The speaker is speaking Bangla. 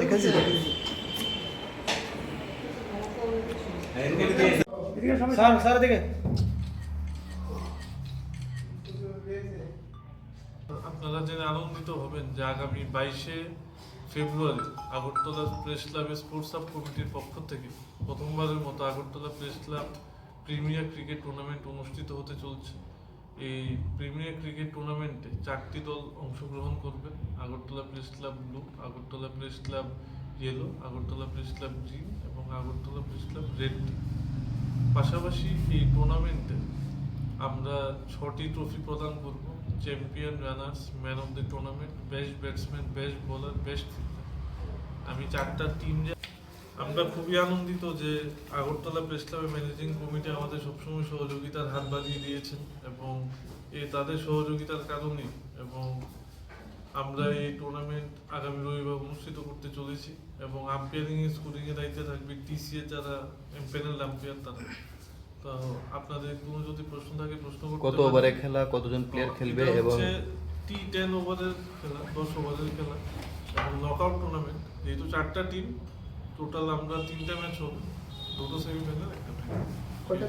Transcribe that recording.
দেখেছি দেখেছি স্যার স্যার দিকে আপনারা জেনে আনন্দিত হবেন যে আগামী বাইশে ফেব্রুয়ারি আগরতলা প্রেস ক্লাবে স্পোর্টস সাব কমিটির পক্ষ থেকে প্রথমবারের মতো Agartala press club premier cricket tournament অনুষ্ঠিত হতে চলছে। এই প্রিমিয়ার ক্রিকেট টুর্নামেন্টে চারটি দল অংশগ্রহণ করবে। Agartala press club blue, Agartala press club yellow Agartala press club green এবং আগরতলা প্রেস ক্লাব রেড পাশাপাশি এই টুর্নামেন্টে আমরা ছটি ট্রফি প্রদান করব champion runners man of the tournament best batsman best bowler best আমি চারটা টিম আমরা খুবই আনন্দিত যে আগরতলা প্রেস ক্লাবের ম্যানেজিং কমিটি আমাদের সবসময় সহযোগিতার হাত বাড়িয়ে দিয়েছেন এবং এ তাদের সহযোগিতার কারণে এবং আমরা এই টুর্নামেন্ট আগামী রবিবার অনুষ্ঠিত করতে চলেছি এবং আম্পায়ারিং এর স্কোরিং এর দায়িত্বে থাকবে টিসিএ যারা প্যানেল আম্পায়ার তারা। তো আপনাদের কোনো যদি প্রশ্ন থাকে প্রশ্ন করতে কত। ওভারে খেলা কতজন প্লেয়ার খেলবে এবং হচ্ছে টি টেন ওভারের খেলা দশ ওভারের খেলা এবং নকআউট টুর্নামেন্ট যেহেতু চারটা টিম টোটাল আমরা তিনটা ম্যাচ হবে দুটো সেমিফাইনাল একটা